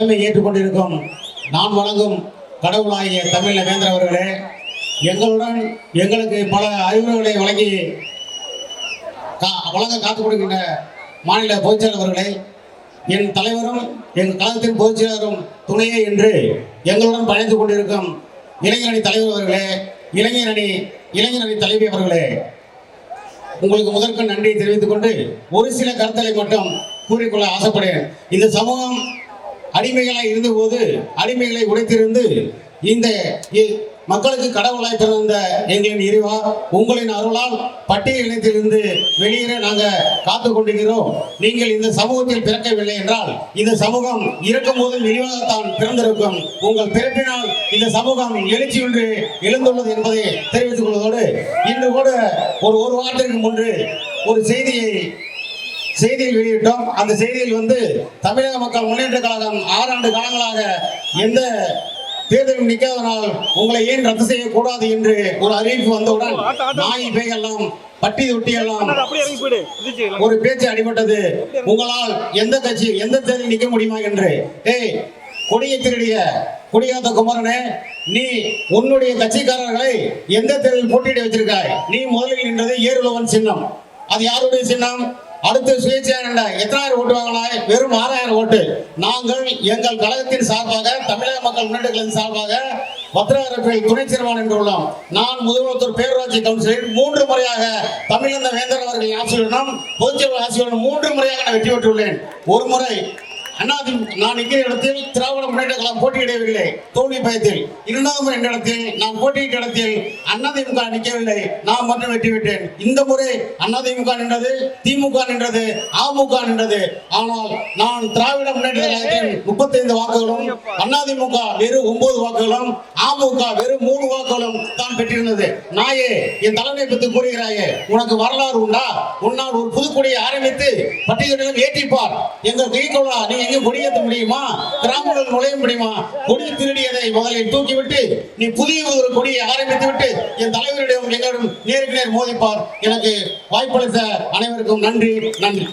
ஏற்றுக்கொண்டிருக்கும் நான் வழங்கும் கடவுளாகிய தமிழ் வேந்தர் அவர்களே எங்களுடன் எங்களுக்கு பல அறிவுரைகளை வழங்கி கா- வழங்க காத்துக் கொடுக்கின்ற மாநில பொதுச்செயலர் அவர்களே என் தலைவரும் எங்கள் கழகத்தின் பொதுச்செயலரும் துணையே என்று எங்களுடன் பயந்து கொண்டிருக்கும் இளைஞரணி தலைவர் அவர்களே இளைஞரணி இளைஞரணி தலைவி அவர்களே உங்களுக்கு முதற்க நன்றி தெரிவித்துக் கொண்டு ஒரு சில கருத்துக்களை மட்டும் கூறிக்கொள்ள ஆசைப்படுகிறேன். இந்த சமூகம் அடிமைகளாக இருந்தபோது அடிமைகளை உடைத்திருந்து இந்த இ- மக்களுக்கு கடவுளாய் பிறந்த எங்களின் இறைவா உங்களின் அருளால் பட்டியல் இனத்திலிருந்து வெளியேற நாங்கள் காத்து கொண்டிருக்கிறோம். நீங்கள் இந்த சமூகத்தில் பிறக்கவில்லை என்றால் இந்த சமூகம் இருக்கும் போது விரிவாகத்தான் பிறந்திருக்கும். உங்கள் பிறப்பினால் இந்த சமூகம் எழுச்சி ஒன்று எழுந்துள்ளது என்பதை தெரிவித்துக் கொள்வதோடு இன்று கூட ஒரு ஒரு வாரத்திற்கு முன்பு ஒரு செய்தியை செய்தியில் வெளியிட்டோம். அந்த செய்தியில் வந்து தமிழக மக்கள் முன்னேற்ற கழகம் ஆறாண்டு காலங்களாக எந்த தேர்தலும் நிற்காதனால் உங்களை ஏன் ரத்து செய்யக்கூடாது என்று ஒரு அறிவிப்பு வந்தவுடன் நாய் பேயெல்லாம் பட்டி எந்திரிச்சு ஒரு பேச்சு அடிபட்டது. உங்களால் எந்த கட்சி எந்த தேர்தல் நிற்க முடியுமா என்று. ஏய் கொடியை திருடிய கொடியாத்த குமரனே நீ உன்னுடைய கட்சிக்காரர்களை எந்த தேர்தலில் போட்டியிட வச்சிருக்காய்? நீ முதலில் நின்றது ஏறுலவன் சின்னம். அது யாருடைய சின்னம்? அடுத்து சுயேட்சையான எத்தனாயிரம் ஓட்டு வாங்கினாய் வெறும் ஆறாயிரம் ஓட்டு. நாங்கள் எங்கள் கழகத்தின் சார்பாக தமிழக மக்கள் முன்னேற்ற சார்பாக பத்திரகரப்பில் துணை சேர்வான் என்றுள்ளோம் நான் முதல்வர் பேரூராட்சி கவுன்சிலில் மூன்று முறையாக தமிழந்த வேந்தர் அவர்களின் ஆசிரியரிடம் பொதுச்செயலாளர் ஆசிரியரிடம் மூன்று முறையாக நான் வெற்றி பெற்றுள்ளேன். ஒரு முறை அண்ணாதி நான் நிற்கிற இடத்தில் திராவிட முன்னேற்ற கழகம் போட்டியிடவில்லை. தோல்வி பயத்தில். இரண்டாவது முறை என்ற இடத்தில் நான் போட்டியிட்ட இடத்தில் அதிமுக நிற்கவில்லை. நான் மட்டும் வெற்றி விட்டேன் இந்த முறை அதிமுக நின்றது திமுக நின்றது அமுக நின்றது. ஆனால் நான் திராவிட முன்னேற்ற கழகத்தின் முப்பத்தைந்து வாக்குகளும் அதிமுக வெறும் ஒன்பது வாக்குகளும் அமுக வெறும் மூணு வாக்குகளும் தான் பெற்றிருந்தது. நாயே என் தலைமை பற்றி கூறுகிறாயே உனக்கு வரலாறு உண்டா? உன்னால் ஒரு புதுக்குடியை ஆரம்பித்து பட்டியலிடம் ஏற்றிப்பார். எங்கள் கைகொள்ளா நீ எங்கேயும் கொடியேற்ற முடியுமா? கிராமங்கள் நுழைய முடியுமா? கொடி திருடியதை முதலில் தூக்கிவிட்டு நீ புதிய ஒரு கொடியை ஆரம்பித்து விட்டு என் தலைவரிடம் எங்களிடம் நேருக்கு நேர் மோதிப்பார். எனக்கு வாய்ப்பளித்த அனைவருக்கும் நன்றி நன்றி.